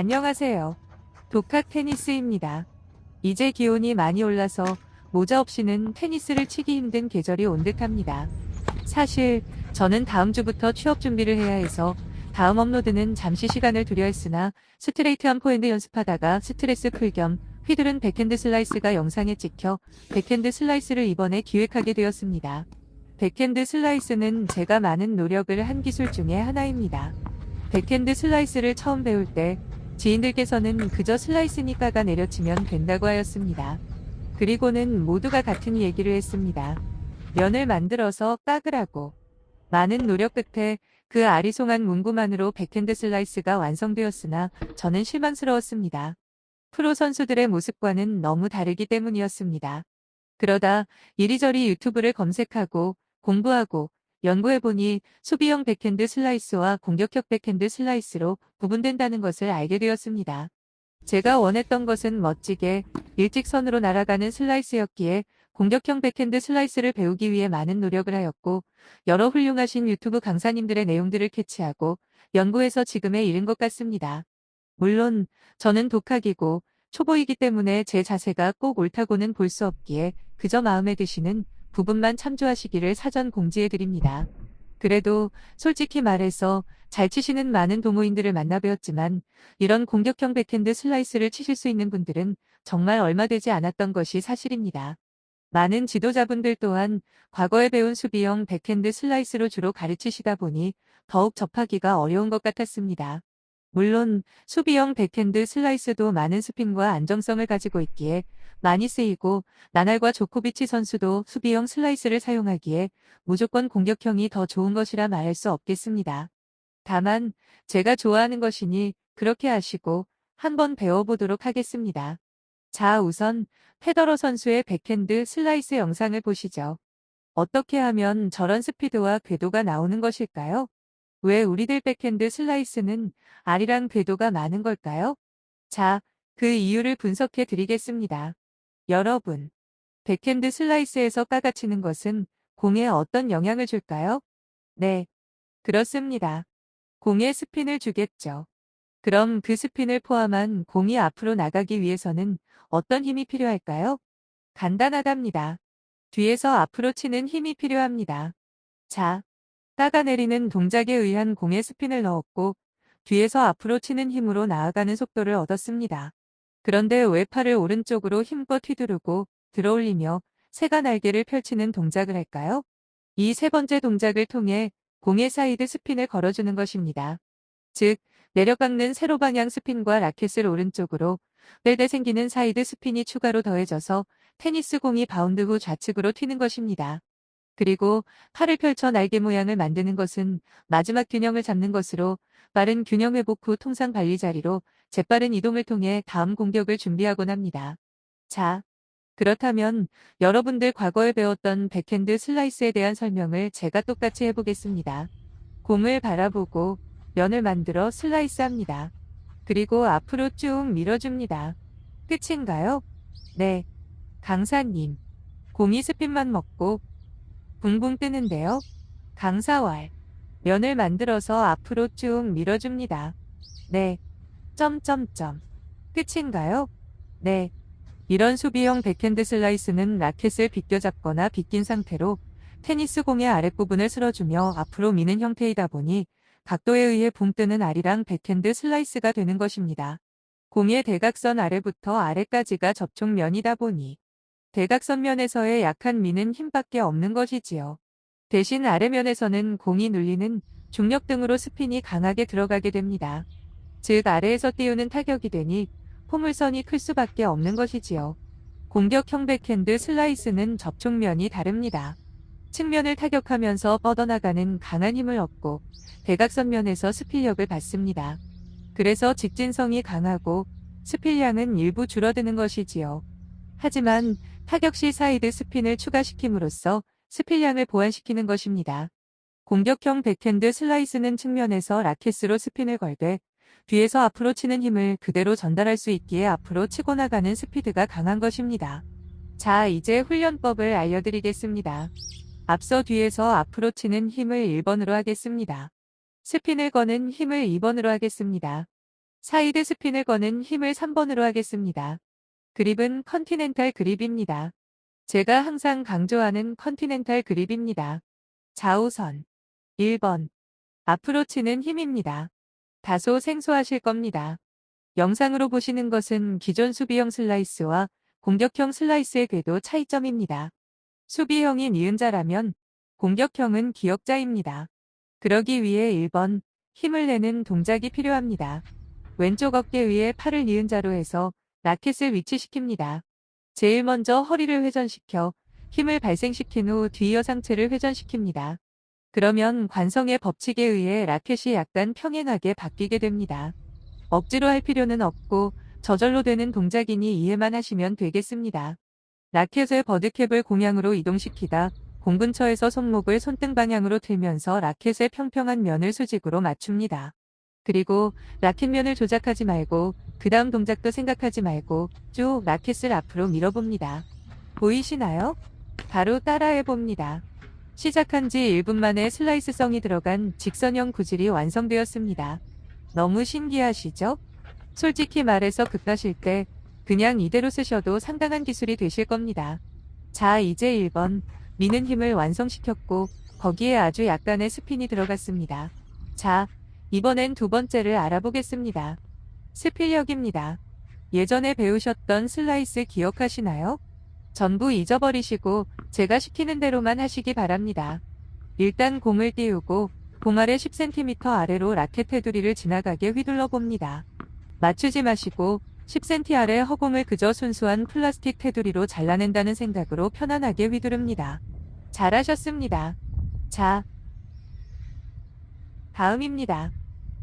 안녕하세요. 독학 테니스입니다. 이제 기온이 많이 올라서 모자 없이는 테니스를 치기 힘든 계절이 온 듯합니다. 사실 저는 다음 주부터 취업 준비를 해야 해서 다음 업로드는 잠시 시간을 두려 했으나 스트레이트한 포핸드 연습하다가 스트레스 풀 겸 휘두른 백핸드 슬라이스가 영상에 찍혀 백핸드 슬라이스를 이번에 기획하게 되었습니다. 백핸드 슬라이스는 제가 많은 노력을 한 기술 중에 하나입니다. 백핸드 슬라이스를 처음 배울 때 지인들께서는 그저 슬라이스니까가 내려치면 된다고 하였습니다. 그리고는 모두가 같은 얘기를 했습니다. 면을 만들어서 깎으라고. 많은 노력 끝에 그 아리송한 문구만으로 백핸드 슬라이스가 완성되었으나 저는 실망스러웠습니다. 프로 선수들의 모습과는 너무 다르기 때문이었습니다. 그러다 이리저리 유튜브를 검색하고 공부하고 연구해보니 수비형 백핸드 슬라이스와 공격형 백핸드 슬라이스로 구분된다는 것을 알게 되었습니다. 제가 원했던 것은 멋지게 일직선으로 날아가는 슬라이스였기에 공격형 백핸드 슬라이스를 배우기 위해 많은 노력을 하였고 여러 훌륭하신 유튜브 강사님들의 내용들을 캐치하고 연구해서 지금에 이른 것 같습니다. 물론 저는 독학이고 초보이기 때문에 제 자세가 꼭 옳다고는 볼 수 없기에 그저 마음에 드시는 부분만 참조하시기를 사전 공지해 드립니다. 그래도 솔직히 말해서 잘 치시는 많은 동호인들을 만나 뵈었지만 이런 공격형 백핸드 슬라이스를 치실 수 있는 분들은 정말 얼마 되지 않았던 것이 사실입니다. 많은 지도자분들 또한 과거에 배운 수비형 백핸드 슬라이스로 주로 가르치시다 보니 더욱 접하기가 어려운 것 같았습니다. 물론 수비형 백핸드 슬라이스도 많은 스핀과 안정성을 가지고 있기에 많이 쓰이고 나날과 조코비치 선수도 수비형 슬라이스를 사용하기에 무조건 공격형이 더 좋은 것이라 말할 수 없겠습니다. 다만 제가 좋아하는 것이니 그렇게 하시고 한번 배워보도록 하겠습니다. 자 우선 페더러 선수의 백핸드 슬라이스 영상을 보시죠. 어떻게 하면 저런 스피드와 궤도가 나오는 것일까요? 왜 우리들 백핸드 슬라이스는 알이랑 궤도가 많은 걸까요? 자, 그 이유를 분석해 드리겠습니다. 여러분, 백핸드 슬라이스에서 까가치는 것은 공에 어떤 영향을 줄까요? 네, 그렇습니다. 공에 스핀을 주겠죠. 그럼 그 스핀을 포함한 공이 앞으로 나가기 위해서는 어떤 힘이 필요할까요? 간단하답니다. 뒤에서 앞으로 치는 힘이 필요합니다. 자, 따가내리는 동작에 의한 공에 스핀을 넣었고 뒤에서 앞으로 치는 힘으로 나아가는 속도를 얻었습니다. 그런데 왼팔을 오른쪽으로 힘껏 휘두르고 들어올리며 새가 날개를 펼치는 동작을 할까요? 이 세 번째 동작을 통해 공의 사이드 스핀을 걸어주는 것입니다. 즉, 내려깎는 세로 방향 스핀과 라켓을 오른쪽으로 뺄때 생기는 사이드 스핀이 추가로 더해져서 테니스 공이 바운드 후 좌측으로 튀는 것입니다. 그리고 팔을 펼쳐 날개 모양을 만드는 것은 마지막 균형을 잡는 것으로 빠른 균형 회복 후 통상 발리 자리로 재빠른 이동을 통해 다음 공격을 준비하곤 합니다. 자, 그렇다면 여러분들 과거에 배웠던 백핸드 슬라이스에 대한 설명을 제가 똑같이 해보겠습니다. 공을 바라보고 면을 만들어 슬라이스 합니다. 그리고 앞으로 쭉 밀어줍니다. 끝인가요? 네. 강사님. 공이 스핀만 먹고 붕붕 뜨는데요. 강사왈. 면을 만들어서 앞으로 쭉 밀어줍니다. 네. 점점점. 끝인가요? 네. 이런 수비형 백핸드 슬라이스는 라켓을 비껴잡거나 비낀 상태로 테니스 공의 아랫부분을 쓸어주며 앞으로 미는 형태이다 보니 각도에 의해 붕 뜨는 알이랑 백핸드 슬라이스가 되는 것입니다. 공의 대각선 아래부터 아래까지가 접촉면이다 보니 대각선 면에서의 약한 미는 힘밖에 없는 것이지요. 대신 아래면에서는 공이 눌리는 중력 등으로 스핀이 강하게 들어가게 됩니다. 즉 아래에서 띄우는 타격이 되니 포물선이 클 수밖에 없는 것이지요. 공격형 백핸드 슬라이스는 접촉면이 다릅니다. 측면을 타격하면서 뻗어나가는 강한 힘을 얻고 대각선면에서 스필력을 받습니다. 그래서 직진성이 강하고 스필량은 일부 줄어드는 것이지요. 하지만 타격 시 사이드 스핀을 추가시킴으로써 스필량을 보완시키는 것입니다. 공격형 백핸드 슬라이스는 측면에서 라켓으로 스핀을 걸되 뒤에서 앞으로 치는 힘을 그대로 전달할 수 있기에 앞으로 치고 나가는 스피드가 강한 것입니다. 자, 이제 훈련법을 알려드리겠습니다. 앞서 뒤에서 앞으로 치는 힘을 1번으로 하겠습니다. 스핀을 거는 힘을 2번으로 하겠습니다. 사이드 스핀을 거는 힘을 3번으로 하겠습니다. 그립은 컨티넨탈 그립입니다. 제가 항상 강조하는 컨티넨탈 그립입니다. 좌우선 1번 앞으로 치는 힘입니다. 다소 생소하실 겁니다. 영상으로 보시는 것은 기존 수비형 슬라이스와 공격형 슬라이스의 궤도 차이점입니다. 수비형이 니은자라면 공격형은 기역자입니다. 그러기 위해 1번 힘을 내는 동작이 필요합니다. 왼쪽 어깨 위에 팔을 니은자로 해서 라켓을 위치시킵니다. 제일 먼저 허리를 회전시켜 힘을 발생시킨 후 뒤이어 상체를 회전시킵니다. 그러면 관성의 법칙에 의해 라켓이 약간 평행하게 바뀌게 됩니다. 억지로 할 필요는 없고 저절로 되는 동작이니 이해만 하시면 되겠습니다. 라켓의 버드캡을 공양으로 이동시키다 공 근처에서 손목을 손등 방향으로 틀면서 라켓의 평평한 면을 수직으로 맞춥니다. 그리고 라켓면을 조작하지 말고 그 다음 동작도 생각하지 말고 쭉 라켓을 앞으로 밀어봅니다. 보이시나요? 바로 따라해봅니다. 시작한 지 1분 만에 슬라이스성이 들어간 직선형 구질이 완성되었습니다. 너무 신기하시죠? 솔직히 말해서 급하실 때 그냥 이대로 쓰셔도 상당한 기술이 되실 겁니다. 자, 이제 1번 미는 힘을 완성시켰고 거기에 아주 약간의 스핀이 들어갔습니다. 자, 이번엔 두 번째를 알아보겠습니다. 스필력입니다. 예전에 배우셨던 슬라이스 기억하시나요? 전부 잊어버리시고 제가 시키는 대로만 하시기 바랍니다. 일단 공을 띄우고 공 아래 10cm 아래로 라켓 테두리를 지나가게 휘둘러 봅니다. 맞추지 마시고 10cm 아래 허공을 그저 순수한 플라스틱 테두리로 잘라낸다는 생각으로 편안하게 휘두릅니다. 잘하셨습니다. 자, 다음입니다.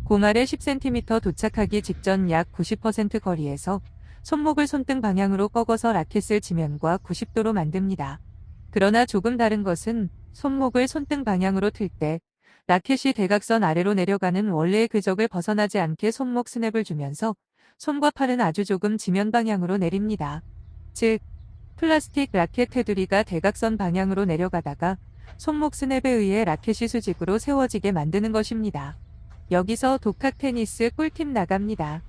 공 아래 10cm 도착하기 직전 약 90% 거리에서 손목을 손등 방향으로 꺾어서 라켓을 지면과 90도로 만듭니다. 그러나 조금 다른 것은 손목을 손등 방향으로 틀 때 라켓이 대각선 아래로 내려가는 원래의 궤적을 벗어나지 않게 손목 스냅을 주면서 손과 팔은 아주 조금 지면 방향으로 내립니다. 즉, 플라스틱 라켓 테두리가 대각선 방향으로 내려가다가 손목 스냅에 의해 라켓이 수직으로 세워지게 만드는 것입니다. 여기서 독학 테니스 꿀팁 나갑니다.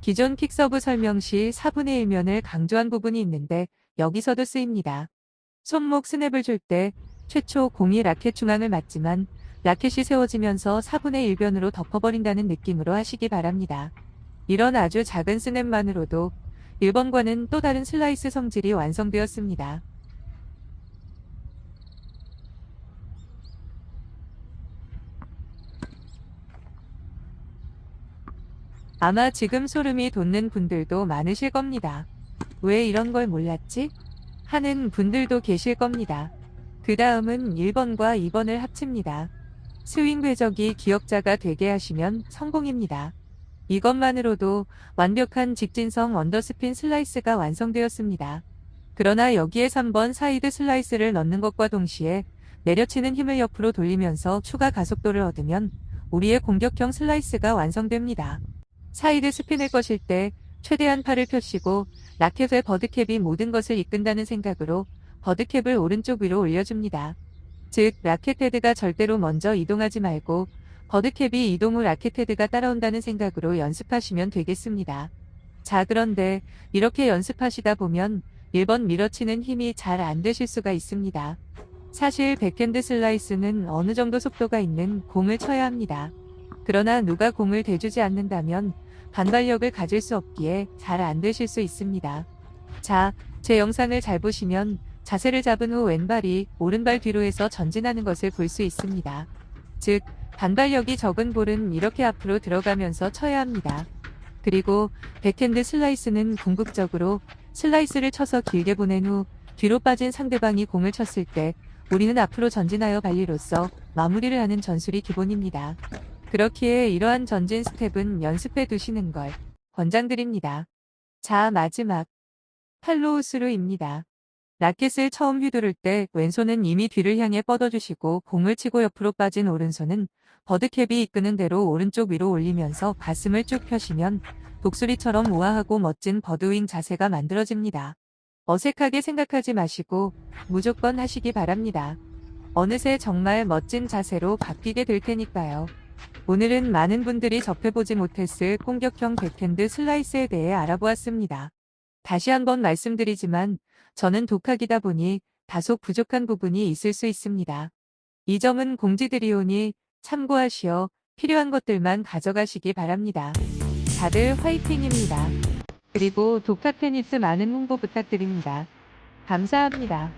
기존 킥서브 설명 시 4분의 1면을 강조한 부분이 있는데 여기서도 쓰입니다. 손목 스냅을 줄 때 최초 공이 라켓 중앙을 맞지만 라켓이 세워지면서 4분의 1변으로 덮어버린다는 느낌으로 하시기 바랍니다. 이런 아주 작은 스냅만으로도 1번과는 또 다른 슬라이스 성질이 완성되었습니다. 아마 지금 소름이 돋는 분들도 많으실 겁니다. 왜 이런 걸 몰랐지? 하는 분들도 계실 겁니다. 그 다음은 1번과 2번을 합칩니다. 스윙 궤적이 기억자가 되게 하시면 성공입니다. 이것만으로도 완벽한 직진성 언더스핀 슬라이스가 완성되었습니다. 그러나 여기에 3번 사이드 슬라이스를 넣는 것과 동시에 내려치는 힘을 옆으로 돌리면서 추가 가속도를 얻으면 우리의 공격형 슬라이스가 완성됩니다. 사이드 스핀을 거실 때 최대한 팔을 펴시고 라켓의 버드캡이 모든 것을 이끈다는 생각으로 버드캡을 오른쪽 위로 올려줍니다. 즉 라켓 헤드가 절대로 먼저 이동하지 말고 버드캡이 이동 후 라켓 헤드가 따라온다는 생각으로 연습하시면 되겠습니다. 자 그런데 이렇게 연습하시다 보면 1번 밀어치는 힘이 잘 안 되실 수가 있습니다. 사실 백핸드 슬라이스는 어느 정도 속도가 있는 공을 쳐야 합니다. 그러나 누가 공을 대주지 않는다면 반발력을 가질 수 없기에 잘 안 되실 수 있습니다. 자, 제 영상을 잘 보시면 자세를 잡은 후 왼발이 오른발 뒤로 해서 전진하는 것을 볼 수 있습니다. 즉, 반발력이 적은 볼은 이렇게 앞으로 들어가면서 쳐야 합니다. 그리고 백핸드 슬라이스는 궁극적으로 슬라이스를 쳐서 길게 보낸 후 뒤로 빠진 상대방이 공을 쳤을 때 우리는 앞으로 전진하여 발리로써 마무리를 하는 전술이 기본입니다. 그렇기에 이러한 전진 스텝은 연습해 두시는 걸 권장드립니다. 자, 마지막. 팔로우스루입니다. 라켓을 처음 휘두를 때 왼손은 이미 뒤를 향해 뻗어주시고 공을 치고 옆으로 빠진 오른손은 버드캡이 이끄는 대로 오른쪽 위로 올리면서 가슴을 쭉 펴시면 독수리처럼 우아하고 멋진 버드윙 자세가 만들어집니다. 어색하게 생각하지 마시고 무조건 하시기 바랍니다. 어느새 정말 멋진 자세로 바뀌게 될 테니까요. 오늘은 많은 분들이 접해보지 못했을 공격형 백핸드 슬라이스에 대해 알아보았습니다. 다시 한번 말씀드리지만 저는 독학이다 보니 다소 부족한 부분이 있을 수 있습니다. 이 점은 공지드리오니 참고하시어 필요한 것들만 가져가시기 바랍니다. 다들 화이팅입니다. 그리고 독학 테니스 많은 홍보 부탁드립니다. 감사합니다.